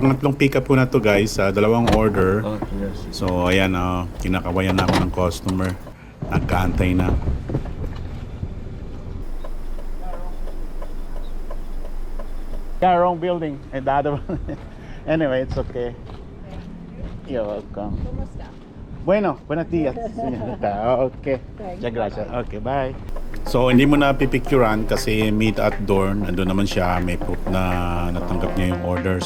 pangatlong pick up ko na to guys, sa dalawang order. Oh. So ayan, uh, kinakawayan na ako ng customer. Nagkaantay na. Yeah, wrong building. And the other one. anyway, it's okay. You're welcome. Bueno, buenos días, señorita. Okay. Muchas gracias. Okay, bye. So, hindi mo na pipicturean kasi meet at door. Nandun naman siya. May proof na natanggap niya yung orders.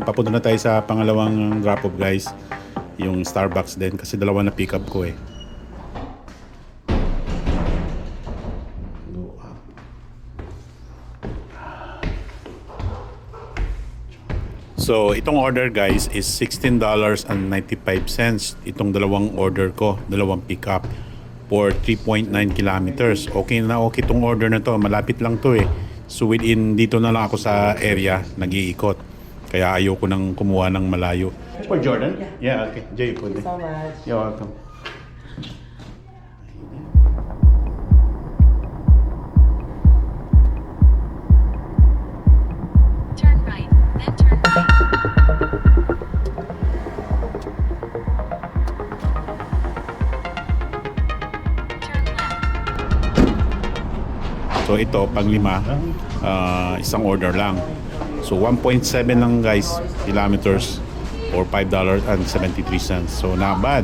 Papunta na tayo sa pangalawang drop-off guys. Yung Starbucks din kasi dalawa na pick up ko eh. So, itong order guys is $16.95. Itong dalawang order ko, dalawang pick up for 3.9 kilometers. Okay na okay itong order na to. Malapit lang to eh. So within dito na lang ako sa area, nag-iikot. Kaya ayoko nang kumuha ng malayo. For Jordan? Yeah, okay. Jay, pwede. so much. You're welcome. Turn right, then turn right. Turn left. So ito, pang lima, ah, isang order lang. So 1.7 lang guys, kilometers or $5.73. So not bad.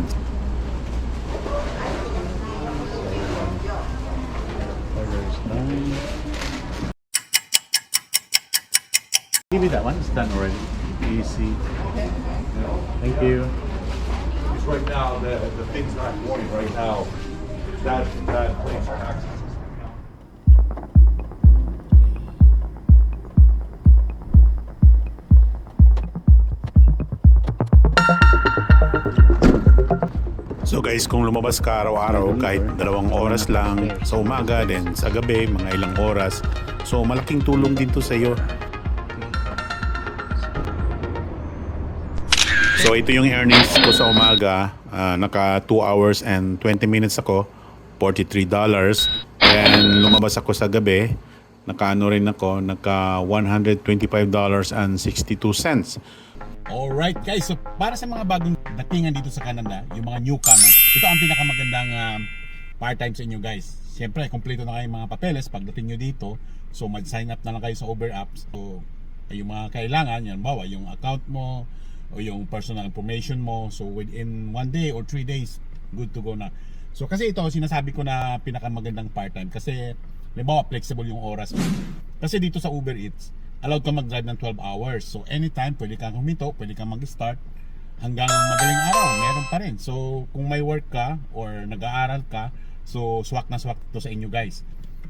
Orders. Give me that one. It's done already. Easy. Thank you. Because right now, the, the thing's not warning right now. That, that place access. So guys, kung lumabas ka araw-araw kahit dalawang oras lang sa umaga, then sa gabi, mga ilang oras. So malaking tulong din to sa iyo. So ito yung earnings ko sa umaga. Ah, naka 2 hours and 20 minutes ako. $43. And lumabas ako sa gabi. Naka ano rin ako, naka $125.62. Alright guys, so para sa mga bagong datingan dito sa Canada, yung mga newcomers, ito ang pinakamagandang um, part-time sa inyo guys. Siyempre, kompleto na kayo mga papeles pagdating nyo dito. So mag-sign up na lang kayo sa Uber apps. So yung mga kailangan, yan bawa yung account mo o yung personal information mo. So within one day or three days, good to go na. So kasi ito, sinasabi ko na pinakamagandang part-time kasi may bawa flexible yung oras mo. Kasi dito sa Uber Eats, allowed ka mag-drive ng 12 hours. So anytime, pwede kang huminto, pwede kang mag-start hanggang madaling araw, meron pa rin. So kung may work ka or nag-aaral ka, so swak na swak to sa inyo guys.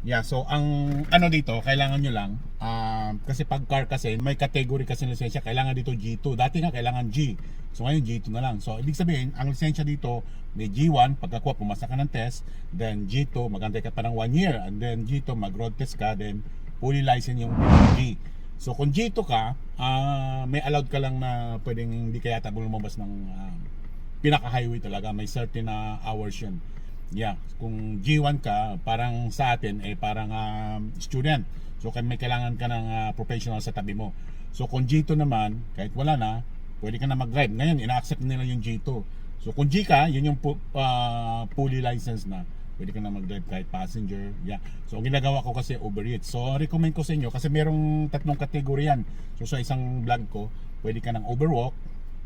Yeah, so ang ano dito, kailangan nyo lang, um, kasi pag car kasi, may category kasi ng lisensya, kailangan dito G2. Dati nga kailangan G. So ngayon G2 na lang. So ibig sabihin, ang lisensya dito, may G1, pagkakuha, pumasa ka ng test, then G2, magantay ka pa ng 1 year, and then G2, mag-road test ka, then fully licensed yung G. So kung G2 ka, ah, may allowed ka lang na pwedeng hindi ka yata lumabas ng ah, pinaka-highway talaga. May certain na hours yun. Yeah, kung G1 ka, parang sa atin, eh parang ah, student. So kaya may kailangan ka ng ah, professional sa tabi mo. So kung G2 naman, kahit wala na, pwede ka na mag-drive. Ngayon, ina-accept nila yung G2. So kung G ka, yun yung ah, fully licensed na. Pwede ka na mag-drive kahit passenger. Yeah. So, ang ginagawa ko kasi Uber Eats. So, recommend ko sa inyo kasi merong tatlong kategorya yan. So, sa isang vlog ko, pwede ka ng Overwalk,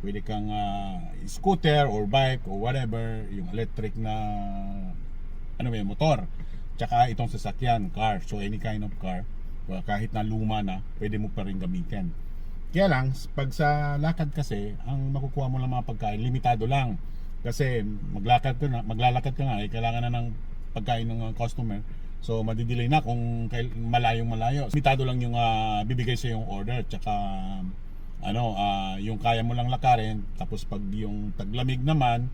pwede kang ah, scooter or bike or whatever, yung electric na ano yun, motor. Tsaka itong sasakyan, car. So, any kind of car. Kahit na luma na, pwede mo pa rin gamitin. Kaya lang, pag sa lakad kasi, ang makukuha mo lang mga pagkain, limitado lang. Kasi maglakad ka na, maglalakad ka nga, eh, kailangan na ng pagkain ng uh, customer. So madidelay na kung malayong malayo. Limitado lang yung ah, bibigay sa yung order. Tsaka ano, ah, yung kaya mo lang lakarin. Tapos pag yung taglamig naman,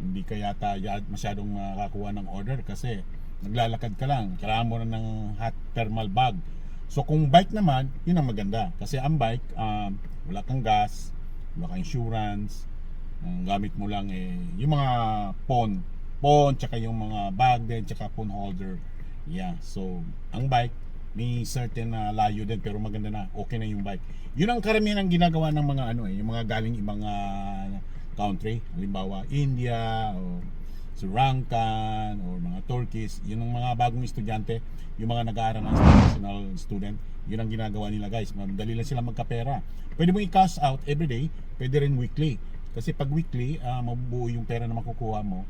hindi ka yata ya- masyadong makakuha ng order kasi naglalakad ka lang. Kailangan mo na ng hot thermal bag. So kung bike naman, yun ang maganda. Kasi ang bike, um, wala kang gas, wala kang insurance, ang gamit mo lang eh, yung mga phone, phone, tsaka yung mga bag din, tsaka phone holder. Yeah, so ang bike, may certain na layo din pero maganda na okay na yung bike. Yun ang karamihan ang ginagawa ng mga ano eh yung mga galing ibang ah, country. Halimbawa India o Sri Lankan or mga Turkish. Yun ang mga bagong estudyante yung mga nag-aaral ng international student. Yun ang ginagawa nila guys. Madali lang sila magkapera. Pwede mo i-cash out everyday pwede rin weekly kasi pag weekly ah, mabubuo yung pera na makukuha mo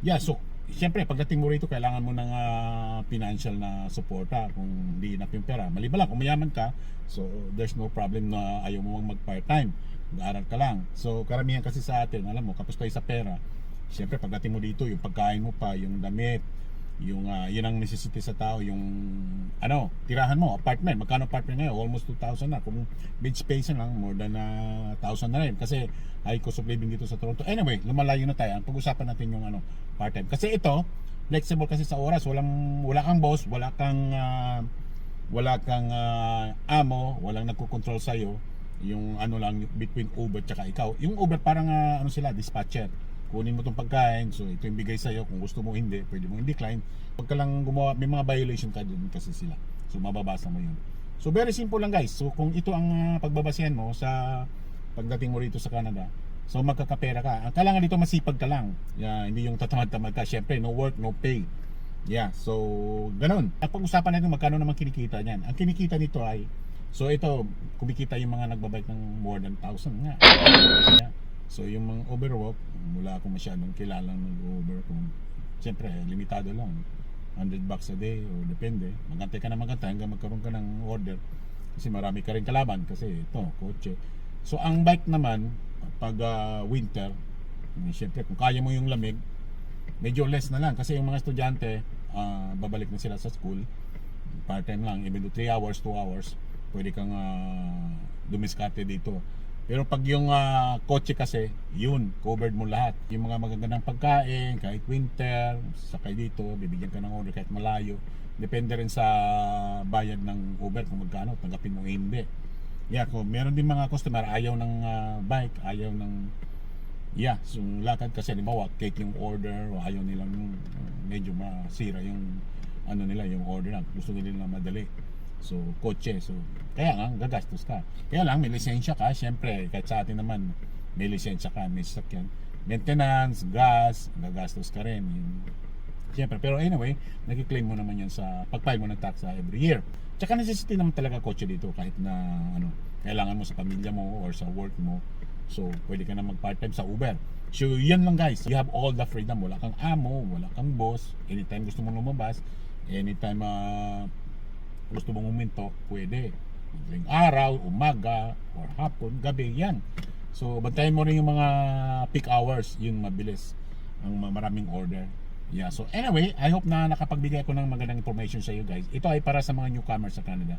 yeah so Siyempre, pagdating mo rito, kailangan mo ng ah, financial na suporta kung hindi enough yung pera. Maliban lang, kung mayaman ka, so there's no problem na ayaw mo mag part-time. Mag-aaral ka lang. So, karamihan kasi sa atin, alam mo, kapos tayo sa pera. Siyempre, pagdating mo dito, yung pagkain mo pa, yung damit, yung ah, yun ang necessity sa tao, yung ano, tirahan mo, apartment. Magkano apartment ngayon? Almost 2,000 na. Kung bed space lang, more than ah, 1,000 na rin. Kasi high cost of living dito sa Toronto. Anyway, lumalayo na tayo. Pag-usapan natin yung ano, part-time. Kasi ito, flexible kasi sa oras. Walang, wala kang boss, wala kang ah, wala kang ah, amo, walang nagko-control sa iyo. Yung ano lang between Uber tsaka ikaw. Yung Uber parang ah, ano sila, dispatcher. Kunin mo tong pagkain, so ito yung bigay sa iyo. Kung gusto mo hindi, pwede mo i-decline. Pag ka lang gumawa, may mga violation ka din kasi sila. So mababasa mo yun. So very simple lang guys. So kung ito ang ah, pagbabasihan mo sa pagdating mo rito sa Canada, so magkakapera ka. Ang kailangan dito masipag ka lang. Yeah, hindi yung tatamad-tamad ka. Syempre, no work, no pay. Yeah, so ganun. Ang pag-usapan natin magkano naman kinikita niyan. Ang kinikita nito ay so ito, kumikita yung mga nagbabike ng more than 1,000 nga. Yeah. So yung mga overwork, wala akong masyadong kilala ng over kung siyempre limitado lang. 100 bucks a day o depende. Magantay ka na magantay hanggang magkaroon ka ng order. Kasi marami ka rin kalaban kasi ito, kotse. So ang bike naman pag ah, winter, eh, siyempre kung kaya mo yung lamig, medyo less na lang kasi yung mga estudyante ah, babalik na sila sa school part time lang even though 3 hours 2 hours pwede kang uh, dumiskarte dito pero pag yung ah, kotse kasi yun covered mo lahat. Yung mga magagandang pagkain kahit winter sakay dito bibigyan ka ng order kahit malayo. Depende rin sa bayad ng Uber kung magkano tanggapin mo hindi. Yeah kung meron din mga customer ayaw ng ah, bike ayaw ng Yeah, so lakad kasi halimbawa cake yung order o ayaw nilang uh, medyo masira yung ano nila yung order na gusto nila madali. So kotse, so kaya nga gagastos ka. Kaya lang may lisensya ka, syempre kahit sa atin naman may lisensya ka, may sasakyan. Maintenance, gas, gagastos ka rin. Siyempre, pero anyway, nag-claim mo naman yan sa pag-file mo ng tax sa every year. Tsaka necessity naman talaga kotse dito kahit na ano, kailangan mo sa pamilya mo or sa work mo. So, pwede ka na mag part-time sa Uber. So, yan lang guys. You have all the freedom. Wala kang amo, wala kang boss. Anytime gusto mong lumabas, anytime ah, gusto mong uminto, pwede. Madaling araw, umaga, or hapon, gabi, yan. So, bantayan mo rin yung mga peak hours, yun mabilis. Ang ma- maraming order. Yeah, so anyway, I hope na nakapagbigay ako ng magandang information sa iyo guys. Ito ay para sa mga newcomers sa Canada.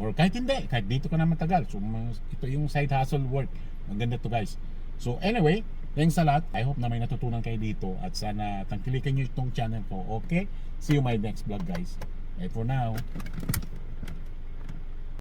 Or kahit hindi, kahit dito ka na matagal. So, ito yung side hustle work. Maganda to guys. So anyway, thanks a lot. I hope na may natutunan kayo dito at sana tangkilikan nyo itong channel ko. Okay? See you my next vlog guys. Bye now.